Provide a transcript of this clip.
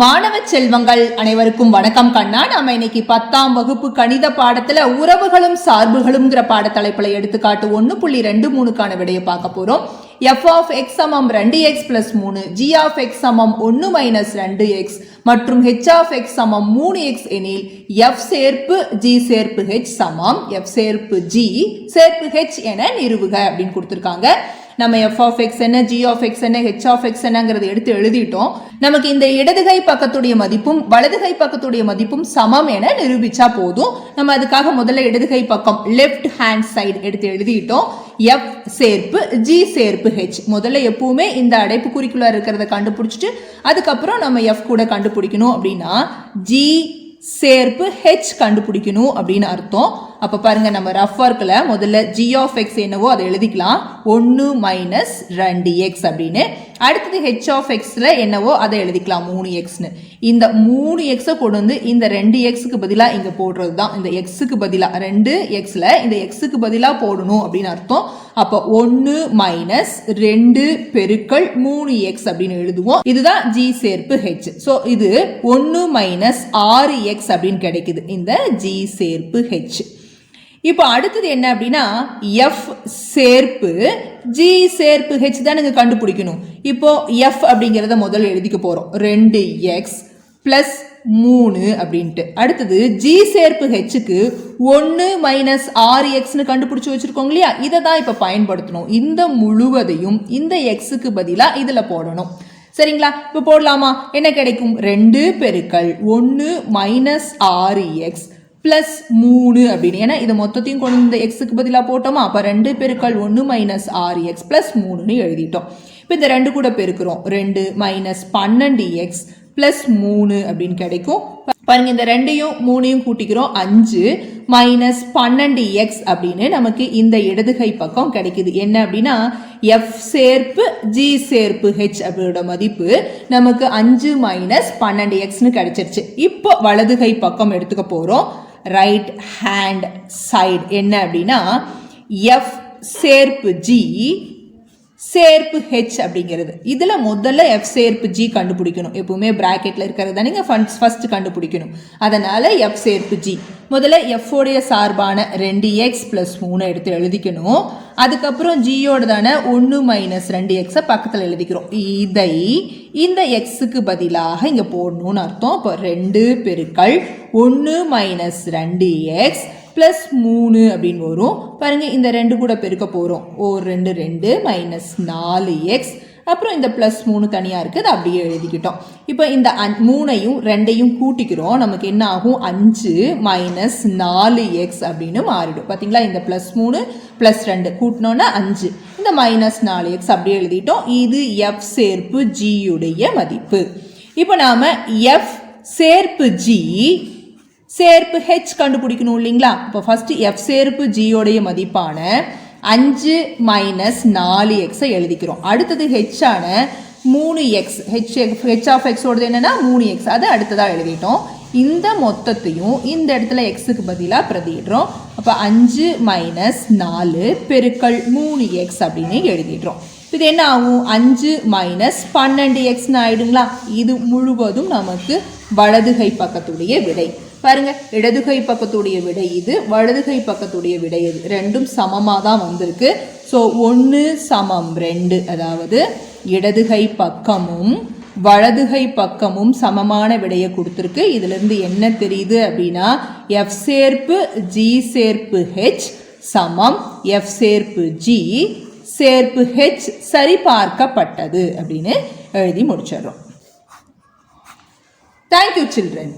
மாணவ செல்வங்கள் அனைவருக்கும் வணக்கம் கண்ணா. நாம இன்னைக்கு பத்தாம் வகுப்பு கணித பாடத்துல உறவுகளும் சார்புகளும்ங்கிற பாடத்தலைப்புல எடுத்துக்காட்டு ஒன்னு புள்ளி ரெண்டு மூணுக்கான விடையை பார்க்க போறோம். எஃப் ஆஃப் எக்ஸ் சமம் ரெண்டு எக்ஸ் பிளஸ் மூணு ஜி ஆஃப் எக்ஸ் சமம் ஒன்னு மைனஸ் ரெண்டு எக்ஸ் மற்றும் ஹெச் ஆஃப் எக்ஸ் சமம் மூணு எக்ஸ் எனில் எஃப் சேர்ப்பு ஜி சேர்ப்பு ஹெச் சமம். எஃப் சேர்ப்பு ஜி சேர்ப்பு ஹெச் என நிறுவுக அப்படின்னு கொடுத்துருக்காங்க. நம்ம எஃப் ஆஃப் எக்ஸ் என்ன ஜி ஆஃப் எக்ஸ் என்ன ஹெச் ஆஃப் எக்ஸ் என்னங்கிறது எடுத்து எழுதிட்டோம். நமக்கு இந்த இடதுகை பக்கத்துடைய மதிப்பும் வலதுகை பக்கத்துடைய மதிப்பும் சமம் என நிரூபிச்சா போதும். நம்ம அதுக்காக முதல்ல இடதுகை பக்கம் லெஃப்ட் ஹேண்ட் சைடு எடுத்து எழுதிட்டோம். எஃப் சேர்ப்பு ஜி சேர்ப்பு ஹெச் முதல்ல எப்பவுமே இந்த அடைப்பு குறிக்குள்ள இருக்கிறத கண்டுபிடிச்சிட்டு அதுக்கப்புறம் நம்ம எஃப் கூட கண்டுபிடிக்கணும் அப்படின்னா ஜி சேர்ப்பு ஹெச் கண்டுபிடிக்கணும் அப்படின்னு அர்த்தம். அப்போ பாருங்க நம்ம ரஃப் ஒர்க்கில் முதல்ல ஜி ஆஃப் எக்ஸ் என்னவோ அதை எழுதிக்கலாம். ஒன்று மைனஸ் ரெண்டு எக்ஸ் அப்படின்னு. அடுத்தது ஹெச் ஆஃப் எக்ஸில் என்னவோ அதை எழுதிக்கலாம் மூணு எக்ஸ்னு இந்த மூணு எக்ஸை கொண்டு வந்து இந்த ரெண்டு எக்ஸுக்கு பதிலாக இங்கே போடுறது தான் இந்த எக்ஸுக்கு பதிலாக ரெண்டு எக்ஸில் இந்த எக்ஸுக்கு பதிலாக போடணும் அப்படின்னு அர்த்தம். அப்போ ஒன்று மைனஸ் ரெண்டு பெருக்கள் மூணு எக்ஸ் அப்படின்னு எழுதுவோம். இதுதான் ஜி சேர்ப்பு ஹெச் ஸோ இது ஒன்று மைனஸ் ஆறு எக்ஸ் அப்படின்னு கிடைக்குது. இந்த ஜி சேர்ப்பு ஹெச் இப்போ அடுத்தது என்ன அப்படின்னா எஃப் சேர்ப்பு ஜி சேர்ப்பு ஹெச் தான் நீங்கள் கண்டுபிடிக்கணும். இப்போ எஃப் அப்படிங்கிறத முதல்ல எழுதிக்க போகிறோம் ரெண்டு எக்ஸ் ப்ளஸ் மூணு அப்படின்ட்டு. அடுத்தது ஜி சேர்ப்பு ஹெச்சுக்கு ஒன்று மைனஸ் ஆறு எக்ஸ்னு கண்டுபிடிச்சி வச்சுருக்கோங்க இல்லையா? இதை தான் இப்போ பயன்படுத்தணும். இந்த முழுவதையும் இந்த எக்ஸுக்கு பதிலாக இதில் போடணும். சரிங்களா? இப்போ போடலாமா? என்ன கிடைக்கும்? ரெண்டு பெருக்கள் ஒன்று மைனஸ் ஆறு எக்ஸ் ப்ளஸ் மூணு அப்படின்னு. ஏன்னா இது மொத்தத்தையும் கொண்டு இந்த எக்ஸுக்கு பதிலாக போட்டோமா? அப்போ ரெண்டு பெருக்கள் ஒன்று மைனஸ் ஆறு எக்ஸ் ப்ளஸ் மூணுன்னு எழுதிட்டோம். இப்போ இந்த ரெண்டு கூட பெருக்கிறோம். ரெண்டு மைனஸ் பன்னெண்டு எக்ஸ் ப்ளஸ் மூணு அப்படின்னு கிடைக்கும். பாருங்க இந்த ரெண்டையும் மூணையும் கூட்டிக்கிறோம். அஞ்சு மைனஸ் பன்னெண்டு எக்ஸ் அப்படின்னு நமக்கு இந்த இடதுகை பக்கம் கிடைக்குது. என்ன அப்படின்னா எஃப் சேர்ப்பு ஜி சேர்ப்பு ஹெச் அப்படியோட மதிப்பு நமக்கு அஞ்சு மைனஸ் பன்னெண்டு எக்ஸ்னு கிடைச்சிருச்சு. இப்போ வலதுகை பக்கம் எடுத்துக்க போகிறோம் ரைட் ஹேண்ட் சைடு என்ன அப்படின்னா எஃப் சேர்ப்பு ஜி சேர்ப்பு ஹெச் அப்படிங்கிறது. இதில் முதல்ல எஃப் சேர்ப்பு ஜி கண்டுபிடிக்கணும். எப்பவுமே ப்ராக்கெட்டில் இருக்கிறது தான் நீங்கள் ஃபன்ஸ் ஃபஸ்ட்டு கண்டுபிடிக்கணும். அதனால் எஃப் சேர்ப்பு ஜி முதல்ல எஃப்ஓடைய சார்பான ரெண்டு எக்ஸ் ப்ளஸ் மூணு எடுத்து எழுதிக்கணும். அதுக்கப்புறம் ஜியோட தானே ஒன்று மைனஸ் ரெண்டு எக்ஸை பக்கத்தில் எழுதிக்கிறோம். இதை இந்த எக்ஸுக்கு பதிலாக இங்கே போடணும்னு அர்த்தம். இப்போ ரெண்டு பெருக்கள் ஒன்று மைனஸ் ரெண்டு எக்ஸ் ப்ளஸ் மூணு அப்படின்னு வரும். பாருங்கள் இந்த ரெண்டு கூட பெருக்க போகிறோம் ஓ ரெண்டு ரெண்டு மைனஸ் நாலு எக்ஸ் அப்புறம் இந்த ப்ளஸ் மூணு தனியாக இருக்குது அதை அப்படியே எழுதிக்கிட்டோம். இப்போ இந்த அஞ் மூணையும் ரெண்டையும் கூட்டிக்கிறோம். நமக்கு என்ன ஆகும்? அஞ்சு மைனஸ் நாலு எக்ஸ் அப்படின்னு மாறிடும். பார்த்தீங்களா இந்த ப்ளஸ் மூணு ப்ளஸ் ரெண்டு கூட்டினோன்னா அஞ்சு. இந்த மைனஸ் நாலு எக்ஸ் அப்படியே எழுதிட்டோம். இது எஃப் சேர்ப்பு ஜியுடைய மதிப்பு. இப்போ நாம் எஃப் சேர்ப்பு ஜி சேர்ப்பு ஹெச் கண்டுபிடிக்கணும் இல்லைங்களா? இப்போ ஃபஸ்ட்டு எஃப் சேர்ப்பு ஜியோடைய மதிப்பான அஞ்சு மைனஸ் நாலு எக்ஸை எழுதிக்கிறோம். அடுத்தது ஹெச்சான மூணு எக்ஸ் ஹெச் ஹெச் ஆஃப் எக்ஸோடது என்னென்னா மூணு எக்ஸ் அதை அடுத்ததாக எழுதிட்டோம். இந்த மொத்தத்தையும் இந்த இடத்துல எக்ஸுக்கு பதிலாக பிரதிடுறோம் அப்போ அஞ்சு மைனஸ் நாலு பெருக்கள் மூணு எக்ஸ் அப்படின்னு எழுதிடுறோம். இது என்ன ஆகும்? அஞ்சு மைனஸ் பன்னெண்டு எக்ஸ்னு ஆயிடுங்களா? இது முழுவதும் நமக்கு வலதுகை பக்கத்துடைய விடை. பாருங்க இடதுகை பக்கத்துடைய விடை இது வலதுகை பக்கத்துடைய விடை இது. ரெண்டும் சமமாக தான் வந்திருக்கு. ஸோ ஒன்று சமம் ரெண்டு. அதாவது இடதுகை பக்கமும் வலதுகை பக்கமும் சமமான விடையை கொடுத்துருக்கு. இதுலேருந்து என்ன தெரியுது அப்படின்னா எஃப் சேர்ப்பு ஜி சேர்ப்பு ஹெச் சமம். எஃப் சேர்ப்பு ஜி சேர்ப்பு ஹெச் சரிபார்க்கப்பட்டது அப்படின்னு எழுதி முடிச்சிடுறோம். Thank you children